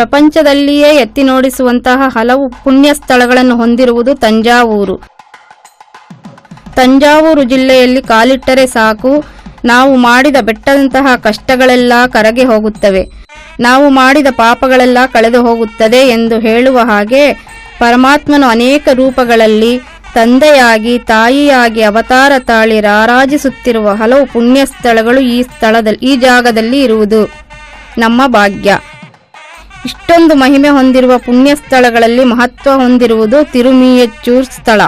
ಪ್ರಪಂಚದಲ್ಲಿಯೇ ಎತ್ತಿ ನೋಡಿಸುವಂತಹ ಹಲವು ಪುಣ್ಯ ಸ್ಥಳಗಳನ್ನು ಹೊಂದಿರುವುದು ತಂಜಾವೂರು. ತಂಜಾವೂರು ಜಿಲ್ಲೆಯಲ್ಲಿ ಕಾಲಿಟ್ಟರೆ ಸಾಕು. ನಾವು ಮಾಡಿದ ಬೆಟ್ಟದಂತಹ ಕಷ್ಟಗಳೆಲ್ಲ ಕರಗೆ ಹೋಗುತ್ತವೆ. ನಾವು ಮಾಡಿದ ಪಾಪಗಳೆಲ್ಲ ಕಳೆದು ಹೋಗುತ್ತದೆ ಎಂದು ಹೇಳುವ ಹಾಗೆ ಪರಮಾತ್ಮನು ಅನೇಕ ರೂಪಗಳಲ್ಲಿ ತಂದೆಯಾಗಿ, ತಾಯಿಯಾಗಿ, ಅವತಾರ ತಾಳಿ ರಾರಾಜಿಸುತ್ತಿರುವ ಹಲವು ಪುಣ್ಯ ಸ್ಥಳಗಳು ಈ ಸ್ಥಳದಲ್ಲಿ ಈ ಜಾಗದಲ್ಲಿ ಇರುವುದು ನಮ್ಮ ಭಾಗ್ಯ. ಇಷ್ಟೊಂದು ಮಹಿಮೆ ಹೊಂದಿರುವ ಪುಣ್ಯ ಸ್ಥಳಗಳಲ್ಲಿ ಮಹತ್ವ ಹೊಂದಿರುವುದು ತಿರುಮಿಯಚ್ಚೂರ್ ಸ್ಥಳ.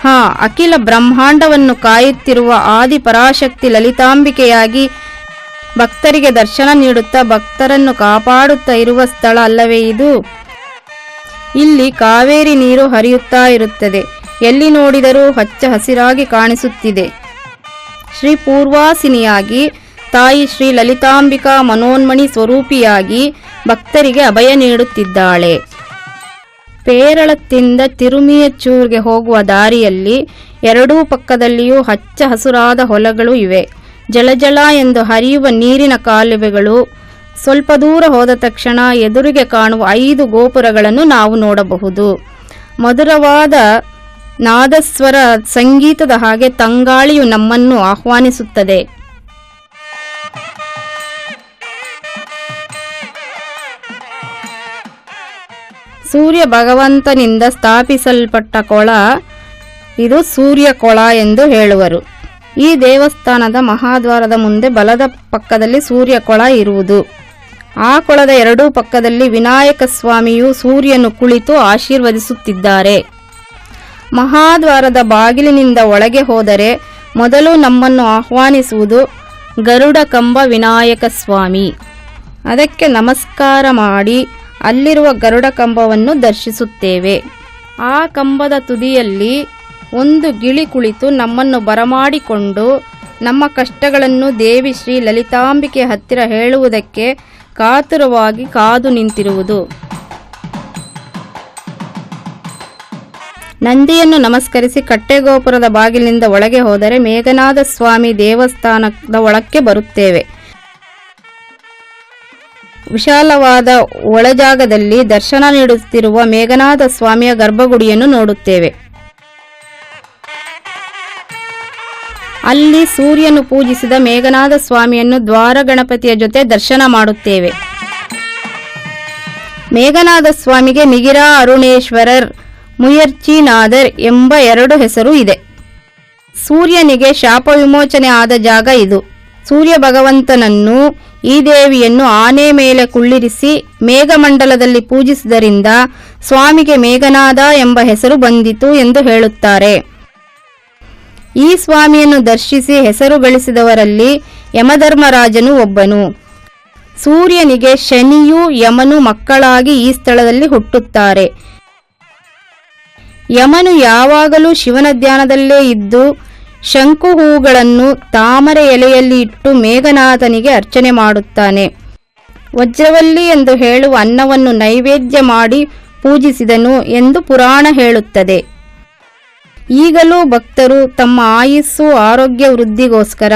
ಹಾ, ಅಖಿಲ ಬ್ರಹ್ಮಾಂಡವನ್ನು ಕಾಯುತ್ತಿರುವ ಆದಿ ಪರಾಶಕ್ತಿ ಲಲಿತಾಂಬಿಕೆಯಾಗಿ ಭಕ್ತರಿಗೆ ದರ್ಶನ ನೀಡುತ್ತಾ ಭಕ್ತರನ್ನು ಕಾಪಾಡುತ್ತಾ ಇರುವ ಸ್ಥಳ ಅಲ್ಲವೇ ಇದು? ಇಲ್ಲಿ ಕಾವೇರಿ ನೀರು ಹರಿಯುತ್ತಾ ಇರುತ್ತದೆ. ಎಲ್ಲಿ ನೋಡಿದರೂ ಹಚ್ಚ ಹಸಿರಾಗಿ ಕಾಣಿಸುತ್ತಿದೆ. ಶ್ರೀ ಪೂರ್ವಾಸಿನಿಯಾಗಿ ತಾಯಿ ಶ್ರೀ ಲಲಿತಾಂಬಿಕಾ ಮನೋನ್ಮಣಿ ಸ್ವರೂಪಿಯಾಗಿ ಭಕ್ತರಿಗೆ ಅಭಯ ನೀಡುತ್ತಿದ್ದಾಳೆ. ಪೇರಳತ್ತಿಂದ ತಿರುಮಿಯಚ್ಚೂರ್ಗೆ ಹೋಗುವ ದಾರಿಯಲ್ಲಿ ಎರಡೂ ಪಕ್ಕದಲ್ಲಿಯೂ ಹಚ್ಚ ಹಸುರಾದ ಹೊಲಗಳು ಇವೆ. ಜಲಜಲ ಎಂದು ಹರಿಯುವ ನೀರಿನ ಕಾಲುವೆಗಳು ಸ್ವಲ್ಪ ದೂರ ಹೋದ ತಕ್ಷಣ ಎದುರಿಗೆ ಕಾಣುವ ಐದು ಗೋಪುರಗಳನ್ನು ನಾವು ನೋಡಬಹುದು. ಮಧುರವಾದ ನಾದಸ್ವರ ಸಂಗೀತದ ಹಾಗೆ ತಂಗಾಳಿಯು ನಮ್ಮನ್ನು ಆಹ್ವಾನಿಸುತ್ತದೆ. ಸೂರ್ಯ ಭಗವಂತನಿಂದ ಸ್ಥಾಪಿಸಲ್ಪಟ್ಟ ಕೊಳ ಇದು ಸೂರ್ಯ ಕೊಳ ಎಂದು ಹೇಳುವರು. ಈ ದೇವಸ್ಥಾನದ ಮಹಾದ್ವಾರದ ಮುಂದೆ ಬಲದ ಪಕ್ಕದಲ್ಲಿ ಸೂರ್ಯ ಕೊಳ ಇರುವುದು. ಆ ಕೊಳದ ಎರಡೂ ಪಕ್ಕದಲ್ಲಿ ವಿನಾಯಕ ಸ್ವಾಮಿಯು ಸೂರ್ಯನು ಕುಳಿತು ಆಶೀರ್ವದಿಸುತ್ತಿದ್ದಾರೆ. ಮಹಾದ್ವಾರದ ಬಾಗಿಲಿನಿಂದ ಒಳಗೆ ಹೋದರೆ ಮೊದಲು ನಮ್ಮನ್ನು ಆಹ್ವಾನಿಸುವುದು ಗರುಡ ಕಂಬ ವಿನಾಯಕ ಸ್ವಾಮಿ. ಅದಕ್ಕೆ ನಮಸ್ಕಾರ ಮಾಡಿ ಅಲ್ಲಿರುವ ಗರುಡ ಕಂಬವನ್ನು ದರ್ಶಿಸುತ್ತೇವೆ. ಆ ಕಂಬದ ತುದಿಯಲ್ಲಿ ಒಂದು ಗಿಳಿ ಕುಳಿತು ನಮ್ಮನ್ನು ಬರಮಾಡಿಕೊಂಡು ನಮ್ಮ ಕಷ್ಟಗಳನ್ನು ದೇವಿ ಶ್ರೀ ಲಲಿತಾಂಬಿಕೆ ಹತ್ತಿರ ಹೇಳುವುದಕ್ಕೆ ಕಾತುರವಾಗಿ ಕಾದು ನಿಂತಿರುವುದು. ನಂದಿಯನ್ನು ನಮಸ್ಕರಿಸಿ ಕಟ್ಟೆಗೋಪುರದ ಬಾಗಿಲಿನಿಂದ ಒಳಗೆ ಹೋದರೆ ಮೇಘನಾಥ ಸ್ವಾಮಿ ದೇವಸ್ಥಾನದ ಒಳಕ್ಕೆ ಬರುತ್ತೇವೆ. ವಿಶಾಲವಾದ ಒಳಜಾಗದಲ್ಲಿ ದರ್ಶನ ನೀಡುತ್ತಿರುವ ಮೇಘನಾಥ ಸ್ವಾಮಿಯ ಗರ್ಭಗುಡಿಯನ್ನು ನೋಡುತ್ತೇವೆ. ಅಲ್ಲಿ ಸೂರ್ಯನು ಪೂಜಿಸಿದ ಮೇಘನಾಥ ಸ್ವಾಮಿಯನ್ನು ದ್ವಾರ ಗಣಪತಿಯ ಜೊತೆ ದರ್ಶನ ಮಾಡುತ್ತೇವೆ. ಮೇಘನಾಥ ಸ್ವಾಮಿಗೆ ನಿಗಿರಾ ಅರುಣೇಶ್ವರರ್ ಮುಯರ್ಚಿನಾದರ್ ಎಂಬ ಎರಡು ಹೆಸರು ಇದೆ. ಸೂರ್ಯನಿಗೆ ಶಾಪ ವಿಮೋಚನೆ ಆದ ಜಾಗ ಇದು. ಸೂರ್ಯ ಭಗವಂತನನ್ನು ಈ ದೇವಿಯನ್ನು ಆನೆ ಮೇಲೆ ಕುಳ್ಳಿರಿಸಿ ಮೇಘಮಂಡಲದಲ್ಲಿ ಪೂಜಿಸಿದರಿಂದ ಸ್ವಾಮಿಗೆ ಮೇಘನಾದ ಎಂಬ ಹೆಸರು ಬಂದಿತು ಎಂದು ಹೇಳುತ್ತಾರೆ. ಈ ಸ್ವಾಮಿಯನ್ನು ದರ್ಶಿಸಿ ಹೆಸರು ಗಳಿಸಿದವರಲ್ಲಿ ಯಮಧರ್ಮರಾಜನು ಒಬ್ಬನು. ಸೂರ್ಯನಿಗೆ ಶನಿಯು ಯಮನು ಮಕ್ಕಳಾಗಿ ಈ ಸ್ಥಳದಲ್ಲಿ ಹುಟ್ಟುತ್ತಾರೆ. ಯಮನು ಯಾವಾಗಲೂ ಶಿವನ ಧ್ಯಾನದಲ್ಲೇ ಇದ್ದು ಶಂಕು ಹೂಗಳನ್ನು ತಾಮರೆ ಎಲೆಯಲ್ಲಿ ಇಟ್ಟು ಮೇಘನಾಥನಿಗೆ ಅರ್ಚನೆ ಮಾಡುತ್ತಾನೆ. ವಜ್ರವಲ್ಲಿ ಎಂದು ಹೇಳುವ ಅನ್ನವನ್ನು ನೈವೇದ್ಯ ಮಾಡಿ ಪೂಜಿಸಿದನು ಎಂದು ಪುರಾಣ ಹೇಳುತ್ತದೆ. ಈಗಲೂ ಭಕ್ತರು ತಮ್ಮ ಆಯುಸ್ಸು ಆರೋಗ್ಯ ವೃದ್ಧಿಗೋಸ್ಕರ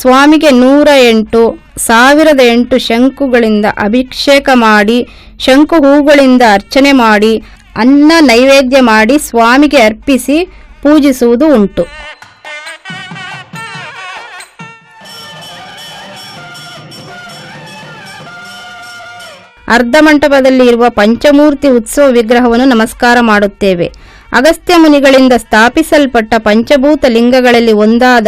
ಸ್ವಾಮಿಗೆ ನೂರ ಎಂಟು, ಸಾವಿರದ ಎಂಟು ಶಂಕುಗಳಿಂದ ಅಭಿಷೇಕ ಮಾಡಿ ಶಂಕು ಹೂಗಳಿಂದ ಅರ್ಚನೆ ಮಾಡಿ, ಅನ್ನ ನೈವೇದ್ಯ ಮಾಡಿ ಸ್ವಾಮಿಗೆ ಅರ್ಪಿಸಿ ಪೂಜಿಸುವುದು ಉಂಟು. ಅರ್ಧ ಮಂಟಪದಲ್ಲಿ ಇರುವ ಪಂಚಮೂರ್ತಿ ಉತ್ಸವ ವಿಗ್ರಹವನ್ನು ನಮಸ್ಕಾರ ಮಾಡುತ್ತೇವೆ. ಅಗಸ್ತ್ಯ ಮುನಿಗಳಿಂದ ಸ್ಥಾಪಿಸಲ್ಪಟ್ಟ ಪಂಚಭೂತ ಲಿಂಗಗಳಲ್ಲಿ ಒಂದಾದ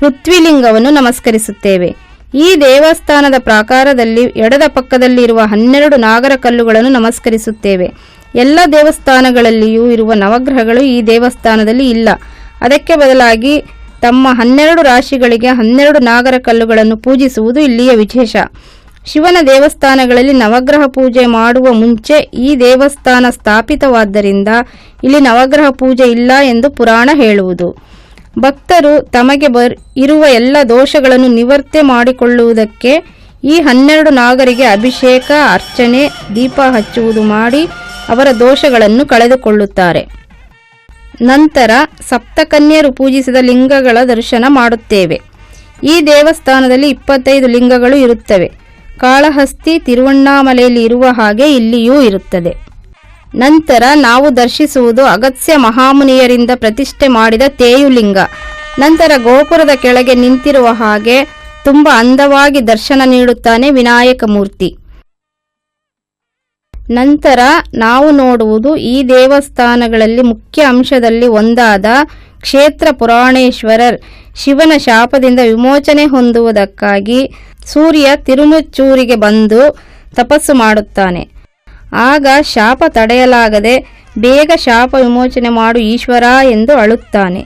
ಪೃಥ್ವಿಲಿಂಗವನ್ನು ನಮಸ್ಕರಿಸುತ್ತೇವೆ. ಈ ದೇವಸ್ಥಾನದ ಪ್ರಾಕಾರದಲ್ಲಿ ಎಡದ ಪಕ್ಕದಲ್ಲಿ ಇರುವ ಹನ್ನೆರಡು ನಾಗರ ಕಲ್ಲುಗಳನ್ನು ನಮಸ್ಕರಿಸುತ್ತೇವೆ. ಎಲ್ಲ ದೇವಸ್ಥಾನಗಳಲ್ಲಿಯೂ ಇರುವ ನವಗ್ರಹಗಳು ಈ ದೇವಸ್ಥಾನದಲ್ಲಿ ಇಲ್ಲ. ಅದಕ್ಕೆ ಬದಲಾಗಿ ತಮ್ಮ ಹನ್ನೆರಡು ರಾಶಿಗಳಿಗೆ ಹನ್ನೆರಡು ನಾಗರ ಕಲ್ಲುಗಳನ್ನು ಪೂಜಿಸುವುದು ಇಲ್ಲಿಯ ವಿಶೇಷ. ಶಿವನ ದೇವಸ್ಥಾನಗಳಲ್ಲಿ ನವಗ್ರಹ ಪೂಜೆ ಮಾಡುವ ಮುಂಚೆ ಈ ದೇವಸ್ಥಾನ ಸ್ಥಾಪಿತವಾದ್ದರಿಂದ ಇಲ್ಲಿ ನವಗ್ರಹ ಪೂಜೆ ಇಲ್ಲ ಎಂದು ಪುರಾಣ ಹೇಳುವುದು. ಭಕ್ತರು ತಮಗೆ ಬರ್ ಇರುವ ಎಲ್ಲ ದೋಷಗಳನ್ನು ನಿವರ್ತೆ ಮಾಡಿಕೊಳ್ಳುವುದಕ್ಕೆ ಈ ಹನ್ನೆರಡು ನಾಗರಿಗೆ ಅಭಿಷೇಕ, ಅರ್ಚನೆ, ದೀಪ ಹಚ್ಚುವುದು ಮಾಡಿ ಅವರ ದೋಷಗಳನ್ನು ಕಳೆದುಕೊಳ್ಳುತ್ತಾರೆ. ನಂತರ ಸಪ್ತಕನ್ಯರು ಪೂಜಿಸಿದ ಲಿಂಗಗಳ ದರ್ಶನ ಮಾಡುತ್ತೇವೆ. ಈ ದೇವಸ್ಥಾನದಲ್ಲಿ ಇಪ್ಪತ್ತೈದು ಲಿಂಗಗಳು ಇರುತ್ತವೆ. ಕಾಳಹಸ್ತಿ ತಿರುವಣ್ಣಾಮಲೆಯಲ್ಲಿ ಇರುವ ಹಾಗೆ ಇಲ್ಲಿಯೂ ಇರುತ್ತದೆ. ನಂತರ ನಾವು ದರ್ಶಿಸುವುದು ಅಗತ್ಯ ಮಹಾಮುನಿಯರಿಂದ ಪ್ರತಿಷ್ಠೆ ಮಾಡಿದ ತೇಯುಲಿಂಗ. ನಂತರ ಗೋಪುರದ ಕೆಳಗೆ ನಿಂತಿರುವ ಹಾಗೆ ತುಂಬ ಅಂದವಾಗಿ ದರ್ಶನ ನೀಡುತ್ತಾನೆ ವಿನಾಯಕ ಮೂರ್ತಿ. ನಂತರ ನಾವು ನೋಡುವುದು ಈ ದೇವಸ್ಥಾನಗಳಲ್ಲಿ ಮುಖ್ಯ ಅಂಶದಲ್ಲಿ ಒಂದಾದ ಕ್ಷೇತ್ರ ಪುರಾಣೇಶ್ವರರ್ ಶಿವನ ಶಾಪದಿಂದ ವಿಮೋಚನೆ ಹೊಂದುವುದಕ್ಕಾಗಿ ಸೂರ್ಯ ತಿರುಮುಚ್ಚೂರಿಗೆ ಬಂದು ತಪಸ್ಸು ಮಾಡುತ್ತಾನೆ. ಆಗ ಶಾಪ ತಡೆಯಲಾಗದೆ ಬೇಗ ಶಾಪ ವಿಮೋಚನೆ ಮಾಡು ಈಶ್ವರ ಎಂದು ಅಳುತ್ತಾನೆ.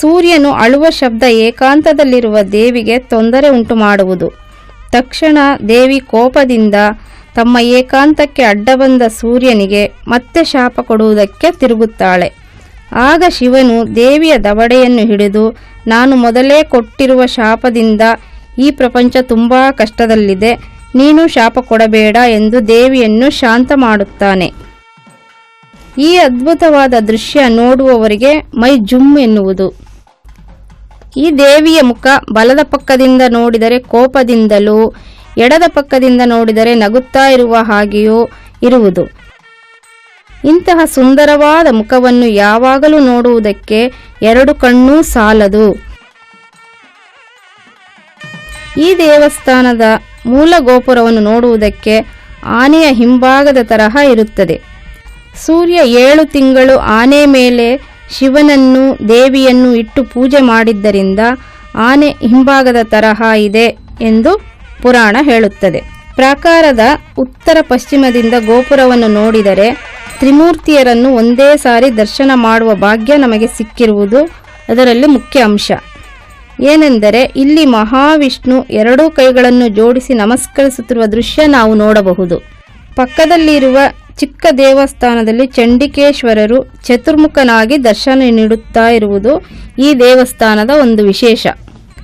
ಸೂರ್ಯನು ಅಳುವ ಶಬ್ದ ಏಕಾಂತದಲ್ಲಿರುವ ದೇವಿಗೆ ತೊಂದರೆ ಉಂಟು ಮಾಡುವುದು. ತಕ್ಷಣ ದೇವಿ ಕೋಪದಿಂದ ತಮ್ಮ ಏಕಾಂತಕ್ಕೆ ಅಡ್ಡ ಬಂದ ಸೂರ್ಯನಿಗೆ ಮತ್ತೆ ಶಾಪ ಕೊಡುವುದಕ್ಕೆ ತಿರುಗುತ್ತಾಳೆ. ಆಗ ಶಿವನು ದೇವಿಯ ದವಡೆಯನ್ನು ಹಿಡಿದು, ನಾನು ಮೊದಲೇ ಕೊಟ್ಟಿರುವ ಶಾಪದಿಂದ ಈ ಪ್ರಪಂಚ ತುಂಬ ಕಷ್ಟದಲ್ಲಿದೆ, ನೀನು ಶಾಪ ಕೊಡಬೇಡ ಎಂದು ದೇವಿಯನ್ನು ಶಾಂತ ಮಾಡುತ್ತಾನೆ. ಈ ಅದ್ಭುತವಾದ ದೃಶ್ಯ ನೋಡುವವರಿಗೆ ಮೈ ಜುಮ್ ಎನ್ನುವುದು. ಈ ದೇವಿಯ ಮುಖ ಬಲದ ಪಕ್ಕದಿಂದ ನೋಡಿದರೆ ಕೋಪದಿಂದಲೂ ಎಡದ ಪಕ್ಕದಿಂದ ನೋಡಿದರೆ ನಗುತ್ತಾ ಇರುವ ಹಾಗೆಯೂ ಇರುವುದು. ಇಂತಹ ಸುಂದರವಾದ ಮುಖವನ್ನು ಯಾವಾಗಲೂ ನೋಡುವುದಕ್ಕೆ ಎರಡು ಕಣ್ಣೂ ಸಾಲದು. ಈ ದೇವಸ್ಥಾನದ ಮೂಲ ಗೋಪುರವನ್ನು ನೋಡುವುದಕ್ಕೆ ಆನೆಯ ಹಿಂಭಾಗದ ತರಹ ಇರುತ್ತದೆ. ಸೂರ್ಯ ಏಳು ತಿಂಗಳು ಆನೆ ಮೇಲೆ ಶಿವನನ್ನು, ದೇವಿಯನ್ನು ಇಟ್ಟು ಪೂಜೆ ಮಾಡಿದ್ದರಿಂದ ಆನೆ ಹಿಂಭಾಗದ ತರಹ ಇದೆ ಎಂದು ಪುರಾಣ ಹೇಳುತ್ತದೆ. ಪ್ರಾಕಾರದ ಉತ್ತರ ಪಶ್ಚಿಮದಿಂದ ಗೋಪುರವನ್ನು ನೋಡಿದರೆ ತ್ರಿಮೂರ್ತಿಯರನ್ನು ಒಂದೇ ಸಾರಿ ದರ್ಶನ ಮಾಡುವ ಭಾಗ್ಯ ನಮಗೆ ಸಿಕ್ಕಿರುವುದು ಅದರಲ್ಲಿ ಮುಖ್ಯ ಅಂಶ. ಏನೆಂದರೆ ಇಲ್ಲಿ ಮಹಾವಿಷ್ಣು ಎರಡೂ ಕೈಗಳನ್ನು ಜೋಡಿಸಿ ನಮಸ್ಕರಿಸುತ್ತಿರುವ ದೃಶ್ಯ ನಾವು ನೋಡಬಹುದು. ಪಕ್ಕದಲ್ಲಿರುವ ಚಿಕ್ಕ ದೇವಸ್ಥಾನದಲ್ಲಿ ಚಂಡಿಕೇಶ್ವರರು ಚತುರ್ಮುಖನಾಗಿ ದರ್ಶನ ನೀಡುತ್ತಾ ಇರುವುದು ಈ ದೇವಸ್ಥಾನದ ಒಂದು ವಿಶೇಷ.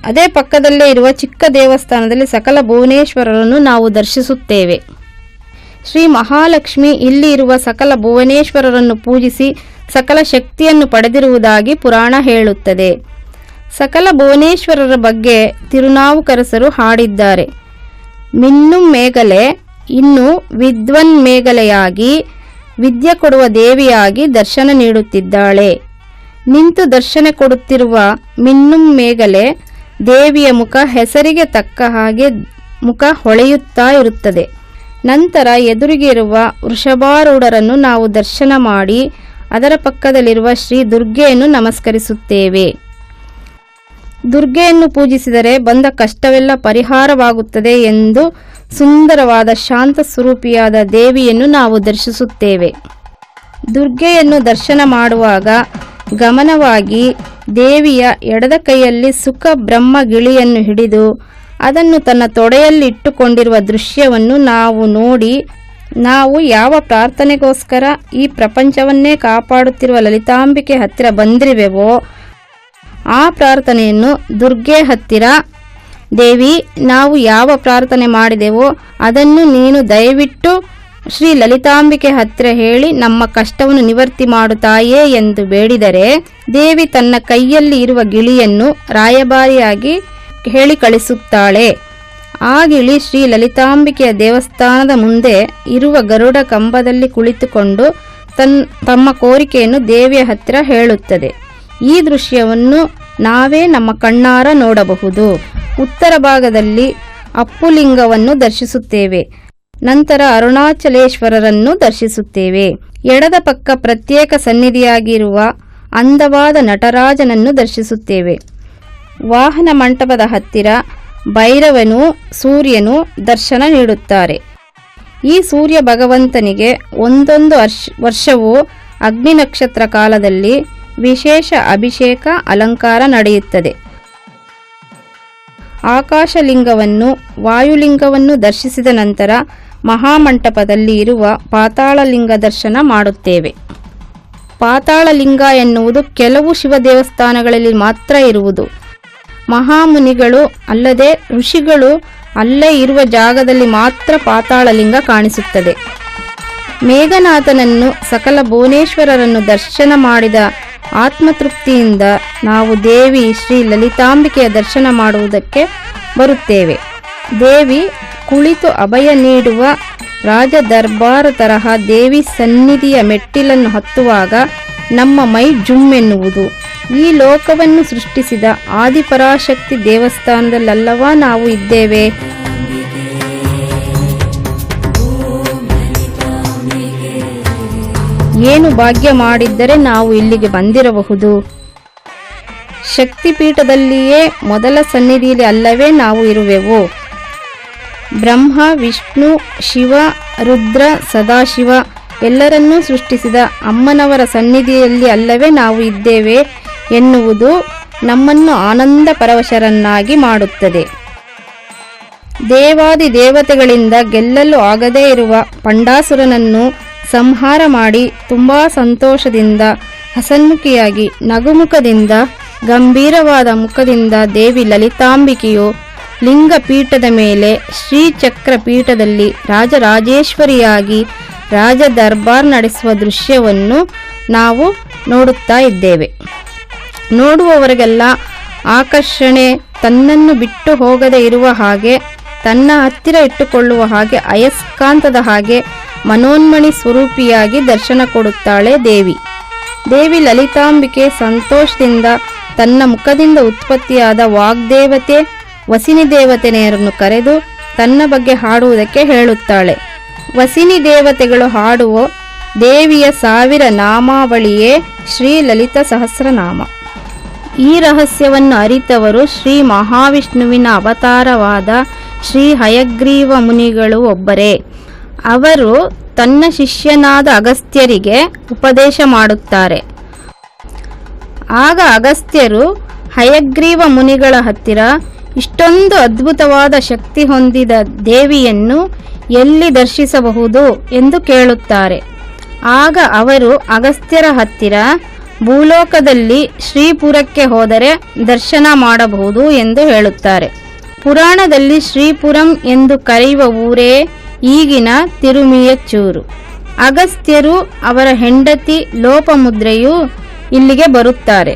ಅದೇ ಪಕ್ಕದಲ್ಲೇ ಇರುವ ಚಿಕ್ಕ ದೇವಸ್ಥಾನದಲ್ಲಿ ಸಕಲ ಭುವನೇಶ್ವರರನ್ನು ನಾವು ದರ್ಶಿಸುತ್ತೇವೆ. ಶ್ರೀ ಮಹಾಲಕ್ಷ್ಮಿ ಇಲ್ಲಿ ಇರುವ ಸಕಲ ಭುವನೇಶ್ವರರನ್ನು ಪೂಜಿಸಿ ಸಕಲ ಶಕ್ತಿಯನ್ನು ಪಡೆದಿರುವುದಾಗಿ ಪುರಾಣ ಹೇಳುತ್ತದೆ. ಸಕಲ ಭುವನೇಶ್ವರರ ಬಗ್ಗೆ ತಿರುನಾವುಕರಸರು ಹಾಡಿದ್ದಾರೆ. ಮಿನ್ನು ಮೇಘಲೆ, ಇನ್ನು ವಿದ್ವನ್ ಮೇಘಲೆಯಾಗಿ ವಿದ್ಯೆ ಕೊಡುವ ದೇವಿಯಾಗಿ ದರ್ಶನ ನೀಡುತ್ತಿದ್ದಾಳೆ. ನಿಂತು ದರ್ಶನ ಕೊಡುತ್ತಿರುವ ಮಿನ್ನು ಮೇಘಲೆ ದೇವಿಯ ಮುಖ ಹೆಸರಿಗೆ ತಕ್ಕ ಹಾಗೆ ಮುಖ ಹೊಳೆಯುತ್ತಾ ಇರುತ್ತದೆ. ನಂತರ ಎದುರಿಗೆ ಇರುವ ವೃಷಭಾರೂಢರನ್ನು ನಾವು ದರ್ಶನ ಮಾಡಿ ಅದರ ಪಕ್ಕದಲ್ಲಿರುವ ಶ್ರೀ ದುರ್ಗೆಯನ್ನು ನಮಸ್ಕರಿಸುತ್ತೇವೆ. ದುರ್ಗೆಯನ್ನು ಪೂಜಿಸಿದರೆ ಬಂದ ಕಷ್ಟವೆಲ್ಲ ಪರಿಹಾರವಾಗುತ್ತದೆ ಎಂದು ಸುಂದರವಾದ ಶಾಂತ ಸ್ವರೂಪಿಯಾದ ದೇವಿಯನ್ನು ನಾವು ದರ್ಶಿಸುತ್ತೇವೆ. ದುರ್ಗೆಯನ್ನು ದರ್ಶನ ಮಾಡುವಾಗ ಗಮನವಾಗಿ ದೇವಿಯ ಎಡದ ಕೈಯಲ್ಲಿ ಸುಖ ಬ್ರಹ್ಮ ಗಿಳಿಯನ್ನು ಹಿಡಿದು ಅದನ್ನು ತನ್ನ ತೊಡೆಯಲ್ಲಿ ಇಟ್ಟುಕೊಂಡಿರುವ ದೃಶ್ಯವನ್ನು ನಾವು ನೋಡಿ ನಾವು ಯಾವ ಪ್ರಾರ್ಥನೆಗೋಸ್ಕರ ಈ ಪ್ರಪಂಚವನ್ನೇ ಕಾಪಾಡುತ್ತಿರುವ ಲಲಿತಾಂಬಿಕೆ ಹತ್ತಿರ ಬಂದಿರುವೆವೋ ಆ ಪ್ರಾರ್ಥನೆಯನ್ನು ದುರ್ಗೆ ಹತ್ತಿರ. ದೇವಿ, ನಾವು ಯಾವ ಪ್ರಾರ್ಥನೆ ಮಾಡಿದೆವೋ ಅದನ್ನು ನೀನು ದಯವಿಟ್ಟು ಶ್ರೀ ಲಲಿತಾಂಬಿಕೆ ಹತ್ತಿರ ಹೇಳಿ, ನಮ್ಮ ಕಷ್ಟವನ್ನು ನಿವರ್ತಿ ಮಾಡುತ್ತಾಯೇ ತಾಯೇ ಎಂದು ಬೇಡಿದರೆ, ದೇವಿ ತನ್ನ ಕೈಯಲ್ಲಿ ಇರುವ ಗಿಳಿಯನ್ನು ರಾಯಭಾರಿಯಾಗಿ ಹೇಳಿ ಕಳಿಸುತ್ತಾಳೆ ಆ ಗಿಳಿ ಶ್ರೀ ಲಲಿತಾಂಬಿಕೆಯ ದೇವಸ್ಥಾನದ ಮುಂದೆ ಇರುವ ಗರುಡ ಕಂಬದಲ್ಲಿ ಕುಳಿತುಕೊಂಡು ತನ್, ತಮ್ಮ ಕೋರಿಕೆಯನ್ನು ದೇವಿಯ ಹತ್ತಿರ ಹೇಳುತ್ತದೆ. ಈ ದೃಶ್ಯವನ್ನು ನಾವೇ ನಮ್ಮ ಕಣ್ಣಾರ ನೋಡಬಹುದು. ಉತ್ತರ ಭಾಗದಲ್ಲಿ ಅಪ್ಪುಲಿಂಗವನ್ನು ದರ್ಶಿಸುತ್ತೇವೆ. ನಂತರ ಅರುಣಾಚಲೇಶ್ವರರನ್ನು ದರ್ಶಿಸುತ್ತೇವೆ. ಎಡದ ಪಕ್ಕ ಪ್ರತ್ಯೇಕ ಸನ್ನಿಧಿಯಾಗಿರುವ ಅಂದವಾದ ನಟರಾಜನನ್ನು ದರ್ಶಿಸುತ್ತೇವೆ. ವಾಹನ ಮಂಟಪದ ಹತ್ತಿರ ಭೈರವನು, ಸೂರ್ಯನು ದರ್ಶನ ನೀಡುತ್ತಾರೆ. ಈ ಸೂರ್ಯ ಭಗವಂತನಿಗೆ ಒಂದೊಂದು ವರ್ಷ, ವರ್ಷವೂ ಅಗ್ನಿ ನಕ್ಷತ್ರ ಕಾಲದಲ್ಲಿ ವಿಶೇಷ ಅಭಿಷೇಕ, ಅಲಂಕಾರ ನಡೆಯುತ್ತದೆ. ಆಕಾಶಲಿಂಗವನ್ನು, ವಾಯುಲಿಂಗವನ್ನು ದರ್ಶಿಸಿದ ನಂತರ ಮಹಾಮಂಟಪದಲ್ಲಿ ಇರುವ ಪಾತಾಳಲಿಂಗ ದರ್ಶನ ಮಾಡುತ್ತೇವೆ. ಪಾತಾಳಲಿಂಗ ಎನ್ನುವುದು ಕೆಲವು ಶಿವ ದೇವಸ್ಥಾನಗಳಲ್ಲಿ ಮಾತ್ರ ಇರುವುದು. ಮಹಾಮುನಿಗಳು ಅಲ್ಲದೆ ಋಷಿಗಳು ಅಲ್ಲೇ ಇರುವ ಜಾಗದಲ್ಲಿ ಮಾತ್ರ ಪಾತಾಳಲಿಂಗ ಕಾಣಿಸುತ್ತದೆ. ಮೇಘನಾಥನನ್ನು ಸಕಲ ಭುವನೇಶ್ವರರನ್ನು ದರ್ಶನ ಮಾಡಿದ ಆತ್ಮತೃಪ್ತಿಯಿಂದ ನಾವು ದೇವಿ ಶ್ರೀ ಲಲಿತಾಂಬಿಕೆಯ ದರ್ಶನ ಮಾಡುವುದಕ್ಕೆ ಬರುತ್ತೇವೆ. ದೇವಿ ಕುಳಿತು ಅಭಯ ನೀಡುವ ರಾಜ ದರ್ಬಾರ ತರಹ ದೇವಿ ಸನ್ನಿಧಿಯ ಮೆಟ್ಟಿಲನ್ನು ಹತ್ತುವಾಗ ನಮ್ಮ ಮೈ ಜುಮ್ಮೆನ್ನುವುದು. ಈ ಲೋಕವನ್ನು ಸೃಷ್ಟಿಸಿದ ಆದಿಪರಾಶಕ್ತಿ ದೇವಸ್ಥಾನದಲ್ಲಲ್ಲವಾ ನಾವು ಇದ್ದೇವೆ. ಏನು ಭಾಗ್ಯ ಮಾಡಿದ್ದರೆ ನಾವು ಇಲ್ಲಿಗೆ ಬಂದಿರಬಹುದು. ಶಕ್ತಿಪೀಠದಲ್ಲಿಯೇ ಮೊದಲ ಸನ್ನಿಧಿಯಲ್ಲಿ ಅಲ್ಲವೇ ನಾವು ಇರುವೆವು. ಬ್ರಹ್ಮ, ವಿಷ್ಣು, ಶಿವ, ರುದ್ರ, ಸದಾಶಿವ ಎಲ್ಲರನ್ನೂ ಸೃಷ್ಟಿಸಿದ ಅಮ್ಮನವರ ಸನ್ನಿಧಿಯಲ್ಲಿ ಅಲ್ಲವೇ ನಾವು ಇದ್ದೇವೆ ಎನ್ನುವುದು ನಮ್ಮನ್ನು ಆನಂದ ಪರವಶರನ್ನಾಗಿ ಮಾಡುತ್ತದೆ. ದೇವಾದಿ ದೇವತೆಗಳಿಂದ ಗೆಲ್ಲಲು ಆಗದೇ ಇರುವ ಪಂಡಾಸುರನನ್ನು ಸಂಹಾರ ಮಾಡಿ ತುಂಬಾ ಸಂತೋಷದಿಂದ, ಹಸನ್ಮುಖಿಯಾಗಿ ನಗುಮುಖದಿಂದ, ಗಂಭೀರವಾದ ಮುಖದಿಂದ ದೇವಿ ಲಲಿತಾಂಬಿಕೆಯು ಲಿಂಗ ಪೀಠದ ಮೇಲೆ ಶ್ರೀಚಕ್ರ ಪೀಠದಲ್ಲಿ ರಾಜರಾಜೇಶ್ವರಿಯಾಗಿ ರಾಜ ದರ್ಬಾರ್ ನಡೆಸುವ ದೃಶ್ಯವನ್ನು ನಾವು ನೋಡುತ್ತಾ ಇದ್ದೇವೆ. ನೋಡುವವರಿಗೆಲ್ಲ ಆಕರ್ಷಣೆ ತನ್ನನ್ನು ಬಿಟ್ಟು ಹೋಗದೆ ಇರುವ ಹಾಗೆ, ತನ್ನ ಹತ್ತಿರ ಇಟ್ಟುಕೊಳ್ಳುವ ಹಾಗೆ, ಅಯಸ್ಕಾಂತದ ಹಾಗೆ ಮನೋನ್ಮಣಿ ಸ್ವರೂಪಿಯಾಗಿ ದರ್ಶನ ಕೊಡುತ್ತಾಳೆ ದೇವಿ. ದೇವಿ ಲಲಿತಾಂಬಿಕೆ ಸಂತೋಷದಿಂದ ತನ್ನ ಮುಖದಿಂದ ಉತ್ಪತ್ತಿಯಾದ ವಾಗ್ದೇವತೆ ವಸಿನಿ ದೇವತೆಯರನ್ನು ಕರೆದು ತನ್ನ ಬಗ್ಗೆ ಹಾಡುವುದಕ್ಕೆ ಹೇಳುತ್ತಾಳೆ. ವಸಿನಿ ದೇವತೆಗಳು ಹಾಡುವ ದೇವಿಯ ಸಾವಿರ ನಾಮಾವಳಿಯೇ ಶ್ರೀ ಲಲಿತ ಸಹಸ್ರನಾಮ. ಈ ರಹಸ್ಯವನ್ನು ಅರಿತವರು ಶ್ರೀ ಮಹಾವಿಷ್ಣುವಿನ ಅವತಾರವಾದ ಶ್ರೀ ಹಯಗ್ರೀವ ಮುನಿಗಳು ಒಬ್ಬರೇ. ಅವರು ತನ್ನ ಶಿಷ್ಯನಾದ ಅಗಸ್ತ್ಯರಿಗೆ ಉಪದೇಶ ಮಾಡುತ್ತಾರೆ. ಆಗ ಅಗಸ್ತ್ಯರು ಹಯಗ್ರೀವ ಮುನಿಗಳ ಹತ್ತಿರ ಇಷ್ಟೊಂದು ಅದ್ಭುತವಾದ ಶಕ್ತಿ ಹೊಂದಿದ ದೇವಿಯನ್ನು ಎಲ್ಲಿ ದರ್ಶಿಸಬಹುದು ಎಂದು ಕೇಳುತ್ತಾರೆ. ಆಗ ಅವರು ಅಗಸ್ತ್ಯರ ಹತ್ತಿರ ಭೂಲೋಕದಲ್ಲಿ ಶ್ರೀಪುರಕ್ಕೆ ಹೋದರೆ ದರ್ಶನ ಮಾಡಬಹುದು ಎಂದು ಹೇಳುತ್ತಾರೆ. ಪುರಾಣದಲ್ಲಿ ಶ್ರೀಪುರಂ ಎಂದು ಕರೆಯುವ ಊರೇ ಈಗಿನ ತಿರುಮಿಯಚ್ಚೂರು ಅಗಸ್ತ್ಯರು ಅವರ ಹೆಂಡತಿ ಲೋಪಮುದ್ರೆಯು ಇಲ್ಲಿಗೆ ಬರುತ್ತಾರೆ.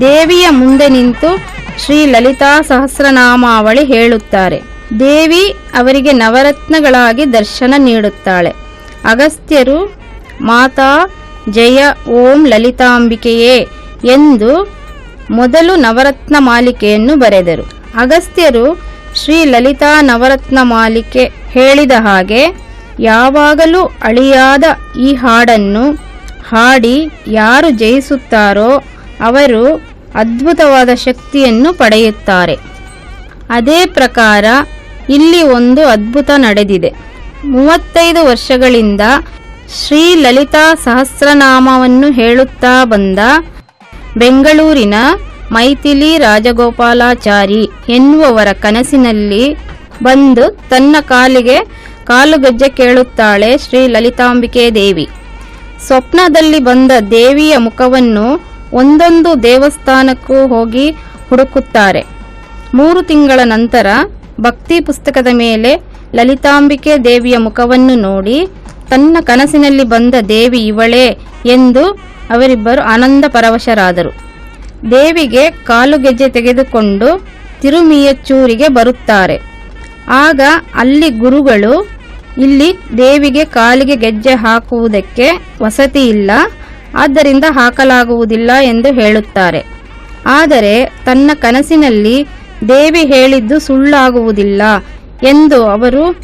ದೇವಿಯ ಮುಂದೆ ನಿಂತು ಶ್ರೀ ಲಲಿತಾ ಸಹಸ್ರನಾಮಾವಳಿ ಹೇಳುತ್ತಾರೆ. ದೇವಿ ಅವರಿಗೆ ನವರತ್ನಗಳಾಗಿ ದರ್ಶನ ನೀಡುತ್ತಾಳೆ. ಅಗಸ್ತ್ಯರು, ಮಾತಾ, ಜಯ, ಓಂ ಲಲಿತಾಂಬಿಕೆಯೇ ಎಂದು ಮೊದಲು ನವರತ್ನ ಮಾಲಿಕೆಯನ್ನು ಬರೆದರು. ಅಗಸ್ತ್ಯರು, ಶ್ರೀ ಲಲಿತಾ ನವರತ್ನ ಮಾಲಿಕೆ ಹೇಳಿದ ಹಾಗೆ, ಯಾವಾಗಲೂ ಅಳಿಯಾದ ಈ ಹಾಡನ್ನು ಹಾಡಿ ಯಾರು ಜಯಿಸುತ್ತಾರೋ ಅವರು ಅದ್ಭುತವಾದ ಶಕ್ತಿಯನ್ನು ಪಡೆಯುತ್ತಾರೆ. ಅದೇ ಪ್ರಕಾರ ಇಲ್ಲಿ ಒಂದು ಅದ್ಭುತ ನಡೆದಿದೆ. ಮೂವತ್ತೈದು ವರ್ಷಗಳಿಂದ ಶ್ರೀ ಲಲಿತಾ ಸಹಸ್ರನಾಮವನ್ನು ಹೇಳುತ್ತಾ ಬಂದ ಬೆಂಗಳೂರಿನ ಮೈಥಿಲಿ ರಾಜಗೋಪಾಲಾಚಾರಿ ಎನ್ನುವವರ ಕನಸಿನಲ್ಲಿ ಬಂದು ತನ್ನ ಕಾಲಿಗೆ ಕಾಲುಗಜ್ಜೆ ಕೇಳುತ್ತಾಳೆ ಶ್ರೀ ಲಲಿತಾಂಬಿಕೆ ದೇವಿ. ಸ್ವಪ್ನದಲ್ಲಿ ಬಂದ ದೇವಿಯ ಮುಖವನ್ನು ಒಂದೊಂದು ದೇವಸ್ಥಾನಕ್ಕೂ ಹೋಗಿ ಹುಡುಕುತ್ತಾರೆ. ಮೂರು ತಿಂಗಳ ನಂತರ ಭಕ್ತಿ ಪುಸ್ತಕದ ಮೇಲೆ ಲಲಿತಾಂಬಿಕೆ ದೇವಿಯ ಮುಖವನ್ನು ನೋಡಿ, ತನ್ನ ಕನಸಿನಲ್ಲಿ ಬಂದ ದೇವಿ ಇವಳೇ ಎಂದು ಅವರಿಬ್ಬರು ಆನಂದ ಪರವಶರಾದರು. ದೇವಿಗೆ ಕಾಲು ಗೆಜ್ಜೆ ತೆಗೆದುಕೊಂಡು ತಿರುಮಿಯಚ್ಚೂರಿಗೆ ಬರುತ್ತಾರೆ. ಆಗ ಅಲ್ಲಿ ಗುರುಗಳು, ಇಲ್ಲಿ ದೇವಿಗೆ ಕಾಲಿಗೆ ಗೆಜ್ಜೆ ಹಾಕುವುದಕ್ಕೆ ವಸತಿ ಇಲ್ಲ ಆದ್ದರಿಂದ ಹಾಕಲಾಗುವುದಿಲ್ಲ ಎಂದು ಹೇಳುತ್ತಾರೆ. ಆದರೆ ತನ್ನ ಕನಸಿನಲ್ಲಿ ದೇವಿ ಹೇಳಿದ್ದು ಸುಳ್ಳಾಗುವುದಿಲ್ಲ ಎಂದು ಅವರು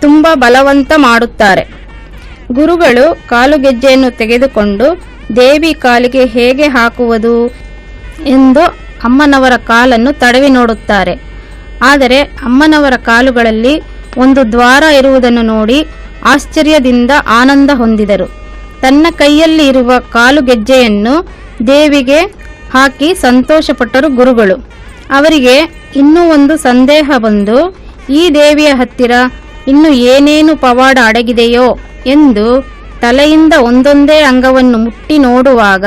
ತುಂಬ ಬಲವಂತ ಮಾಡುತ್ತಾರೆ. ಗುರುಗಳು ಕಾಲುಗೆಜ್ಜೆಯನ್ನು ತೆಗೆದುಕೊಂಡು, ದೇವಿ ಕಾಲಿಗೆ ಹೇಗೆ ಹಾಕುವುದು ಎಂದು ಅಮ್ಮನವರ ಕಾಲನ್ನು ತಡವಿ ನೋಡುತ್ತಾರೆ. ಆದರೆ ಅಮ್ಮನವರ ಕಾಲುಗಳಲ್ಲಿ ಒಂದು ದ್ವಾರ ಇರುವುದನ್ನು ನೋಡಿ ಆಶ್ಚರ್ಯದಿಂದ ಆನಂದ ಹೊಂದಿದರು. ತನ್ನ ಕೈಯಲ್ಲಿ ಇರುವ ಕಾಲು ಗೆಜ್ಜೆಯನ್ನು ದೇವಿಗೆ ಹಾಕಿ ಸಂತೋಷಪಟ್ಟರು ಗುರುಗಳು. ಅವರಿಗೆ ಇನ್ನೂ ಒಂದು ಸಂದೇಹ ಬಂದು, ಈ ದೇವಿಯ ಹತ್ತಿರ ಇನ್ನು ಏನೇನು ಪವಾಡ ಅಡಗಿದೆಯೋ ಎಂದು ತಲೆಯಿಂದ ಒಂದೊಂದೇ ಅಂಗವನ್ನು ಮುಟ್ಟಿ ನೋಡುವಾಗ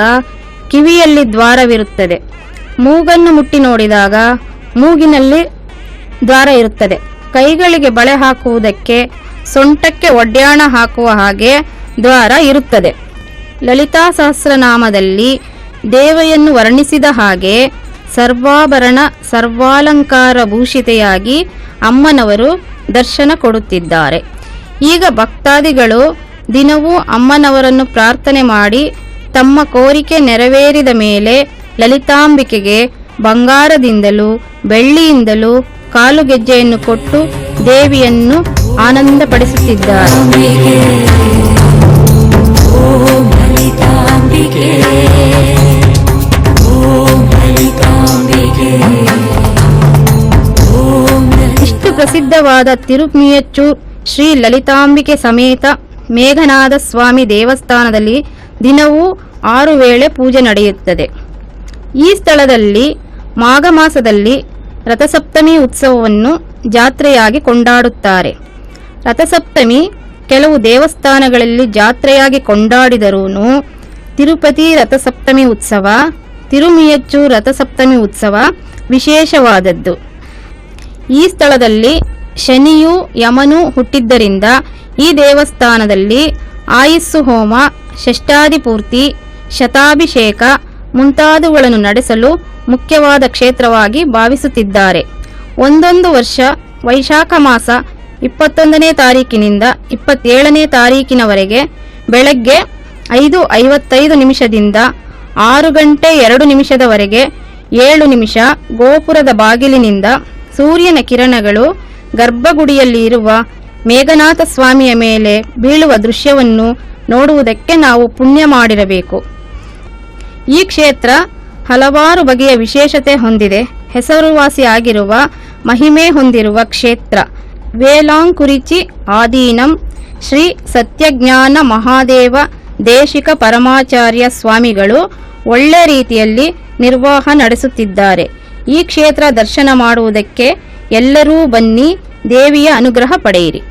ಕಿವಿಯಲ್ಲಿ ದ್ವಾರವಿರುತ್ತದೆ. ಮೂಗನ್ನು ಮುಟ್ಟಿ ನೋಡಿದಾಗ ಮೂಗಿನಲ್ಲಿ ದ್ವಾರ ಇರುತ್ತದೆ. ಕೈಗಳಿಗೆ ಬಳೆ ಹಾಕುವುದಕ್ಕೆ ಸೊಂಟಕ್ಕೆ ಒಡ್ಯಾಣ ಹಾಕುವ ಹಾಗೆ ದ್ವಾರ ಇರುತ್ತದೆ. ಲಲಿತಾ ಸಹಸ್ರನಾಮದಲ್ಲಿ ದೇವೆಯನ್ನು ವರ್ಣಿಸಿದ ಹಾಗೆ ಸರ್ವಾಭರಣ, ಸರ್ವಾಲಂಕಾರ ಭೂಷಿತೆಯಾಗಿ ಅಮ್ಮನವರು ದರ್ಶನ ಕೊಡುತ್ತಿದ್ದಾರೆ. ಈಗ ಭಕ್ತಾದಿಗಳು ದಿನವೂ ಅಮ್ಮನವರನ್ನು ಪ್ರಾರ್ಥನೆ ಮಾಡಿ ತಮ್ಮ ಕೋರಿಕೆ ನೆರವೇರಿದ ಮೇಲೆ ಲಲಿತಾಂಬಿಕೆಗೆ ಬಂಗಾರದಿಂದಲೂ, ಬೆಳ್ಳಿಯಿಂದಲೂ ಕಾಲುಗೆಜ್ಜೆಯನ್ನು ಕೊಟ್ಟು ದೇವಿಯನ್ನು ಆನಂದಪಡಿಸುತ್ತಿದ್ದಾರೆ. ಇಷ್ಟು ಪ್ರಸಿದ್ಧವಾದ ತಿರುಮಿಯಚ್ಚು ಶ್ರೀ ಲಲಿತಾಂಬಿಕೆ ಸಮೇತ ಮೇಘನಾಥ ಸ್ವಾಮಿ ದೇವಸ್ಥಾನದಲ್ಲಿ ದಿನವೂ ಆರು ವೇಳೆ ಪೂಜೆ ನಡೆಯುತ್ತದೆ. ಈ ಸ್ಥಳದಲ್ಲಿ ಮಾಘ ಮಾಸದಲ್ಲಿ ರಥಸಪ್ತಮಿ ಉತ್ಸವವನ್ನು ಜಾತ್ರೆಯಾಗಿ ಕೊಂಡಾಡುತ್ತಾರೆ. ರಥಸಪ್ತಮಿ ಕೆಲವು ದೇವಸ್ಥಾನಗಳಲ್ಲಿ ಜಾತ್ರೆಯಾಗಿ ಕೊಂಡಾಡಿದರೂನು ತಿರುಪತಿ ರಥಸಪ್ತಮಿ ಉತ್ಸವ, ತಿರುಮಿಯಚ್ಚು ರಥಸಪ್ತಮಿ ಉತ್ಸವ ವಿಶೇಷವಾದದ್ದು. ಈ ಸ್ಥಳದಲ್ಲಿ ಶನಿಯು ಯಮನು ಹುಟ್ಟಿದ್ದರಿಂದ ಈ ದೇವಸ್ಥಾನದಲ್ಲಿ ಆಯುಸ್ಸು ಹೋಮ ಷಷ್ಠಾದಿಪೂರ್ತಿ ಶತಾಭಿಷೇಕ ಮುಂತಾದವುಗಳನ್ನು ನಡೆಸಲು ಮುಖ್ಯವಾದ ಕ್ಷೇತ್ರವಾಗಿ ಭಾವಿಸುತ್ತಿದ್ದಾರೆ. ಒಂದೊಂದು ವರ್ಷ ವೈಶಾಖ ಮಾಸ ಇಪ್ಪತ್ತೊಂದನೇ ತಾರೀಕಿನಿಂದ ಇಪ್ಪತ್ತೇಳನೇ ತಾರೀಕಿನವರೆಗೆ ಬೆಳಗ್ಗೆ ಐದು ಐವತ್ತೈದು ನಿಮಿಷದಿಂದ ಆರು ಗಂಟೆ ಎರಡು ನಿಮಿಷದವರೆಗೆ ಏಳು ನಿಮಿಷ ಗೋಪುರದ ಬಾಗಿಲಿನಿಂದ ಸೂರ್ಯನ ಕಿರಣಗಳು ಗರ್ಭಗುಡಿಯಲ್ಲಿ ಇರುವ ಮೇಘನಾಥ ಸ್ವಾಮಿಯ ಮೇಲೆ ಬೀಳುವ ದೃಶ್ಯವನ್ನು ನೋಡುವುದಕ್ಕೆ ನಾವು ಪುಣ್ಯ ಮಾಡಿರಬೇಕು. ಈ ಕ್ಷೇತ್ರ ಹಲವಾರು ಬಗೆಯ ವಿಶೇಷತೆ ಹೊಂದಿದೆ. ಹೆಸರುವಾಸಿಯಾಗಿರುವ ಮಹಿಮೆ ಹೊಂದಿರುವ ಕ್ಷೇತ್ರ. ವೇಲಾಂಕುರಿಚಿ ಆದೀನಂ ಶ್ರೀ ಸತ್ಯಜ್ಞಾನ ಮಹಾದೇವ ದೇಶಿಕ ಪರಮಾಚಾರ್ಯ ಸ್ವಾಮಿಗಳು ಒಳ್ಳೆ ರೀತಿಯಲ್ಲಿ ನಿರ್ವಾಹ ನಡೆಸುತ್ತಿದ್ದಾರೆ. ಈ ಕ್ಷೇತ್ರ ದರ್ಶನ ಮಾಡುವುದಕ್ಕೆ ಎಲ್ಲರೂ ಬನ್ನಿ ದೇವಿಯ ಅನುಗ್ರಹ ಪಡೆಯಿರಿ.